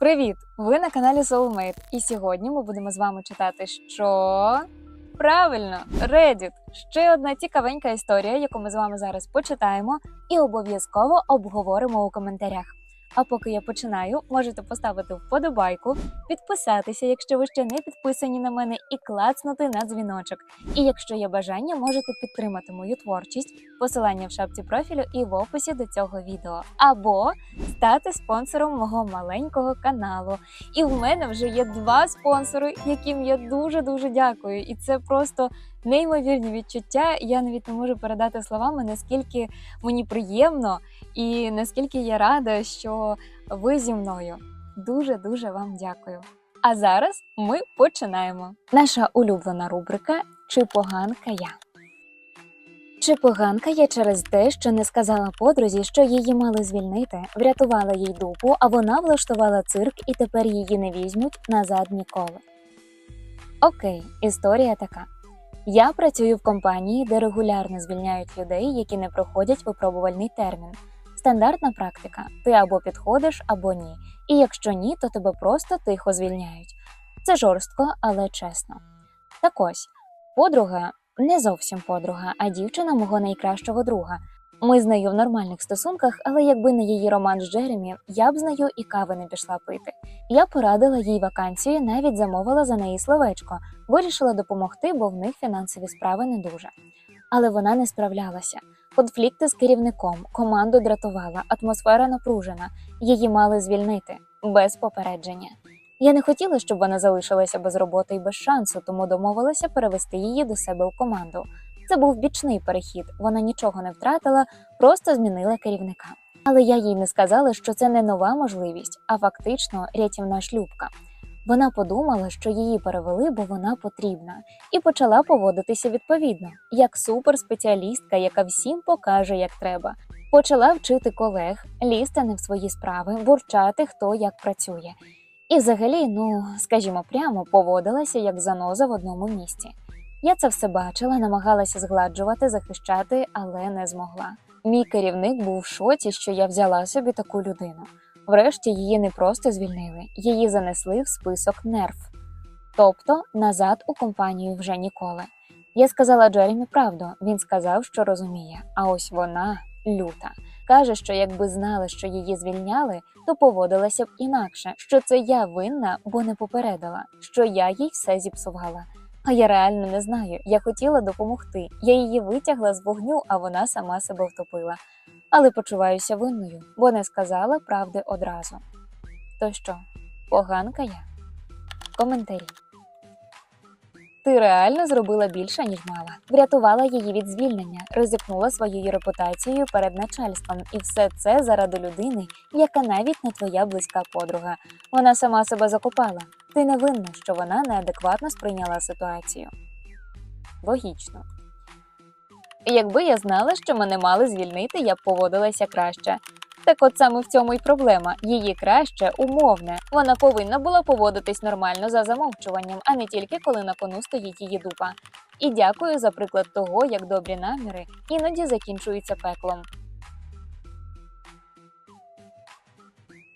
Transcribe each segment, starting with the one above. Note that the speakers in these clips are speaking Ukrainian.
Привіт! Ви на каналі Soulmate, і сьогодні ми будемо з вами читати що? Правильно, Reddit. Ще одна цікавенька історія, яку ми з вами зараз почитаємо і обов'язково обговоримо у коментарях. А поки я починаю, можете поставити вподобайку, підписатися, якщо ви ще не підписані на мене, і клацнути на дзвіночок. І якщо є бажання, можете підтримати мою творчість, посилання в шапці профілю і в описі до цього відео, або стати спонсором мого маленького каналу. І в мене вже є два спонсори, яким я дуже дуже дякую. І це просто неймовірні відчуття. Я навіть не можу передати словами, наскільки мені приємно і наскільки я рада, що ви зі мною. Дуже дуже вам дякую. А зараз ми починаємо. Наша улюблена рубрика Чи поганка я? Чи поганка я через те, що не сказала подрузі, що її мали звільнити, врятувала їй дупу, а вона влаштувала цирк і тепер її не візьмуть назад ніколи. Окей, історія така. Я працюю в компанії, де регулярно звільняють людей, які не проходять випробувальний термін. Стандартна практика: ти або підходиш, або ні. І якщо ні, то тебе просто тихо звільняють. Це жорстко, але чесно. Так ось, подруга не зовсім подруга, а дівчина мого найкращого друга. Ми з нею в нормальних стосунках, але якби не її роман з Джеремі, я б з нею і кави не пішла пити. Я порадила їй вакансію, навіть замовила за неї словечко, вирішила допомогти, бо в них фінансові справи не дуже. Але вона не справлялася. Конфлікти з керівником, команду дратувала, атмосфера напружена. Її мали звільнити без попередження. Я не хотіла, щоб вона залишилася без роботи і без шансу, тому домовилася перевести її до себе у команду. Це був бічний перехід. Вона нічого не втратила, просто змінила керівника. Але я їй не сказала, що це не нова можливість, а фактично рятівна шлюбка. Вона подумала, що її перевели, бо вона потрібна, і почала поводитися відповідно, як суперспеціалістка, яка всім покаже, як треба. Почала вчити колег, лізти не в свої справи, бурчати, хто як працює. І взагалі, ну скажімо прямо, поводилася як заноза в одному місці. Я це все бачила, намагалася згладжувати, захищати, але не змогла. Мій керівник був в шоці, що я взяла собі таку людину. Врешті її не просто звільнили, її занесли в список нерв. Тобто назад у компанію вже ніколи. Я сказала Джеремі правду. Він сказав, що розуміє. А ось вона люта. Каже, що якби знали, що її звільняли, то поводилася б інакше, що це я винна, бо не попередила, що я їй все зіпсувала. А я реально не знаю. Я хотіла допомогти. Я її витягла з вогню, а вона сама себе втопила. Але почуваюся винною, бо не сказала правди одразу. То що, поганка я? Коментарі. Ти реально зробила більше, ніж мала. Врятувала її від звільнення, ризикнула своєю репутацією перед начальством, і все це заради людини, яка навіть не твоя близька подруга. Вона сама себе закопала. Ти не винна, що вона неадекватно сприйняла ситуацію. Логічно. Якби я знала, що мене мали звільнити, я б поводилася краще. Так от саме в цьому й проблема. Її краще умовне. Вона повинна була поводитись нормально за замовчуванням, а не тільки коли на кону стоїть її дупа. І дякую за приклад того, як добрі наміри іноді закінчуються пеклом.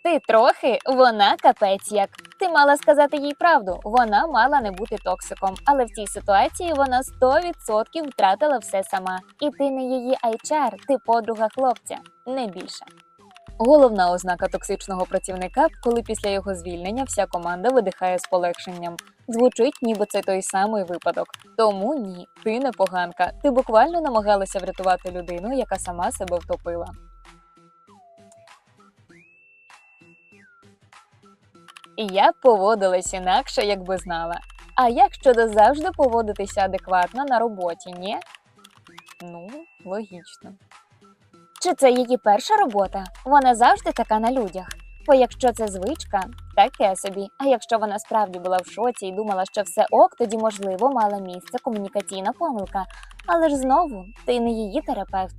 Ти трохи, вона капець як. Ти мала сказати їй правду. Вона мала не бути токсиком, але в цій ситуації вона 100% втратила все сама. І ти не її HR, ти подруга хлопця, не більше. Головна ознака токсичного працівника, коли після його звільнення вся команда видихає з полегшенням. Звучить, ніби це той самий випадок. Тому ні, ти не поганка. Ти буквально намагалася врятувати людину, яка сама себе втопила. І я б поводилась інакше, якби знала. А як щодо завжди поводитися адекватно на роботі, ні? Ну, логічно. Чи це її перша робота? Вона завжди така на людях. Бо якщо це звичка, таке собі. А якщо вона справді була в шоці і думала, що все ок, тоді можливо мала місце комунікаційна помилка. Але ж знову ти не її терапевт.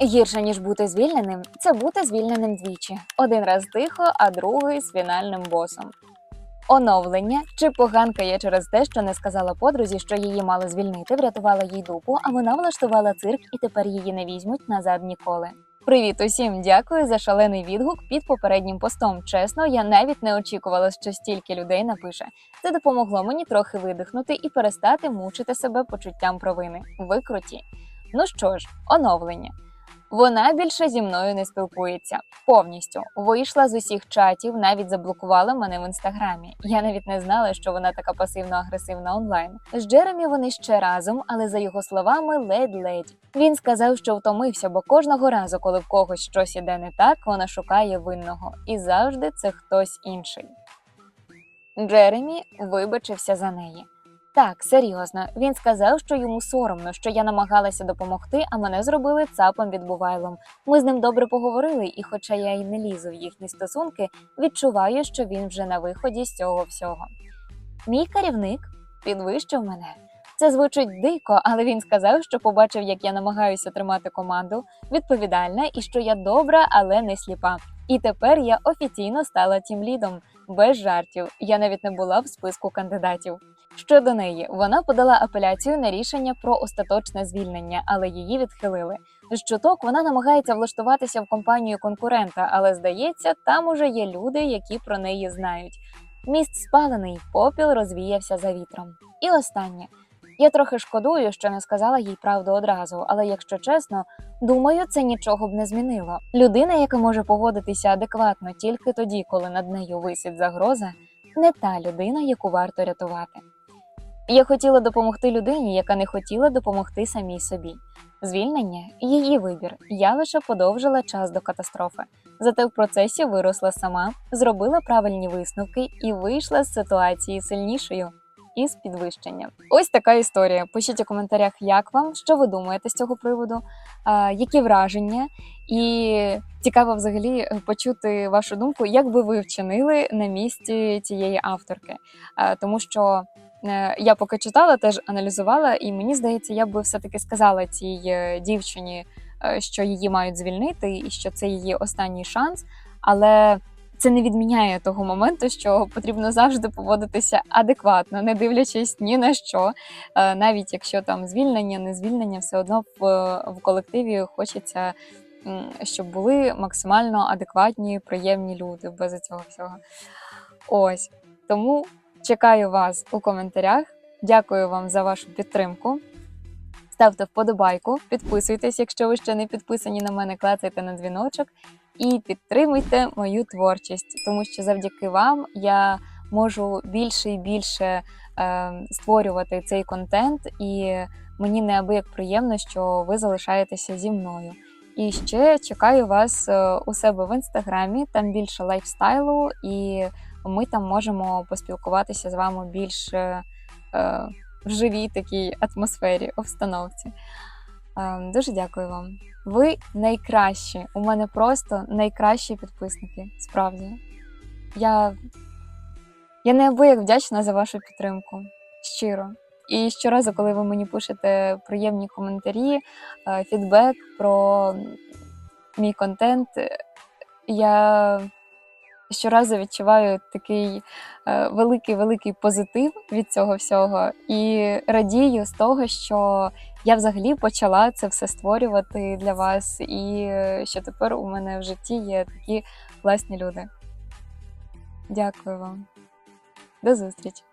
Гірше ніж бути звільненим, це бути звільненим двічі: один раз тихо, а другий з фінальним босом. Оновлення чи поганка є через те, що не сказала подрузі, що її мали звільнити, врятувала їй дупу, а вона влаштувала цирк і тепер її не візьмуть назад ніколи. Привіт усім! Дякую за шалений відгук під попереднім постом. Чесно, я навіть не очікувала, що стільки людей напише. Це допомогло мені трохи видихнути і перестати мучити себе почуттям провини. Ви круті. Ну що ж, оновлення. Вона більше зі мною не спілкується повністю. Вийшла з усіх чатів, навіть заблокувала мене в інстаграмі. Я навіть не знала, що вона така пасивно-агресивна онлайн. З Джеремі вони ще разом, але за його словами, ледь-ледь. Він сказав, що втомився, бо кожного разу, коли в когось щось іде не так, вона шукає винного, і завжди це хтось інший. Джеремі вибачився за неї. Так, серйозно, він сказав, що йому соромно, що я намагалася допомогти, а мене зробили цапом відбувайлом. Ми з ним добре поговорили, і, хоча я й не лізу в їхні стосунки, відчуваю, що він вже на виході з цього всього. Мій керівник підвищив мене. Це звучить дико, але він сказав, що побачив, як я намагаюся тримати команду, відповідальна і що я добра, але не сліпа. І тепер я офіційно стала тім лідом. Без жартів. Я навіть не була в списку кандидатів. Щодо неї, вона подала апеляцію на рішення про остаточне звільнення, але її відхилили. З чуток вона намагається влаштуватися в компанію конкурента, але здається, там уже є люди, які про неї знають. Міст спалений, попіл розвіявся за вітром. І останнє. Я трохи шкодую, що не сказала їй правду одразу, але якщо чесно, думаю, це нічого б не змінило. Людина, яка може поводитися адекватно тільки тоді, коли над нею висить загроза, не та людина, яку варто рятувати. Я хотіла допомогти людині, яка не хотіла допомогти самій собі. Звільнення її вибір. Я лише подовжила час до катастрофи. Зате в процесі виросла сама, зробила правильні висновки і вийшла з ситуації сильнішою і з підвищенням. Ось така історія. Пишіть у коментарях, як вам, що ви думаєте з цього приводу, які враження, і цікаво взагалі е, почути вашу думку, як би ви вчинили на місці цієї авторки. Тому що я поки читала, теж аналізувала, і мені здається, я би все-таки сказала цій е, дівчині, е, що її мають звільнити, і що це її останній шанс. Але це не відміняє того моменту, що потрібно завжди поводитися адекватно, не дивлячись ні на що. Е, Навіть якщо там звільнення, не звільнення, все одно в, в колективі хочеться, щоб були максимально адекватні, приємні люди без цього всього. Ось тому чекаю вас у коментарях. Дякую вам за вашу підтримку. Ставте вподобайку, підписуйтесь, якщо ви ще не підписані на мене, клацайте на дзвіночок і підтримуйте мою творчість, тому що завдяки вам я можу більше і більше е, створювати цей контент, і мені неабияк приємно, що ви залишаєтеся зі мною. І ще чекаю вас е, у себе в інстаграмі, там більше лайфстайлу, і ми там можемо поспілкуватися з вами більш е, е, в живій такій атмосфері, обстановці. Е, Дуже дякую вам. Ви найкращі. У мене просто найкращі підписники. Справді. Я, я неабияк вдячна за вашу підтримку. Щиро. І щоразу, коли ви мені пишете приємні коментарі, е, фідбек про мій контент, я щоразу відчуваю такий великий-великий позитив від цього всього і радію з того, що я взагалі почала це все створювати для вас, і е, що тепер у мене в житті є такі власні люди. Дякую вам. До зустрічі!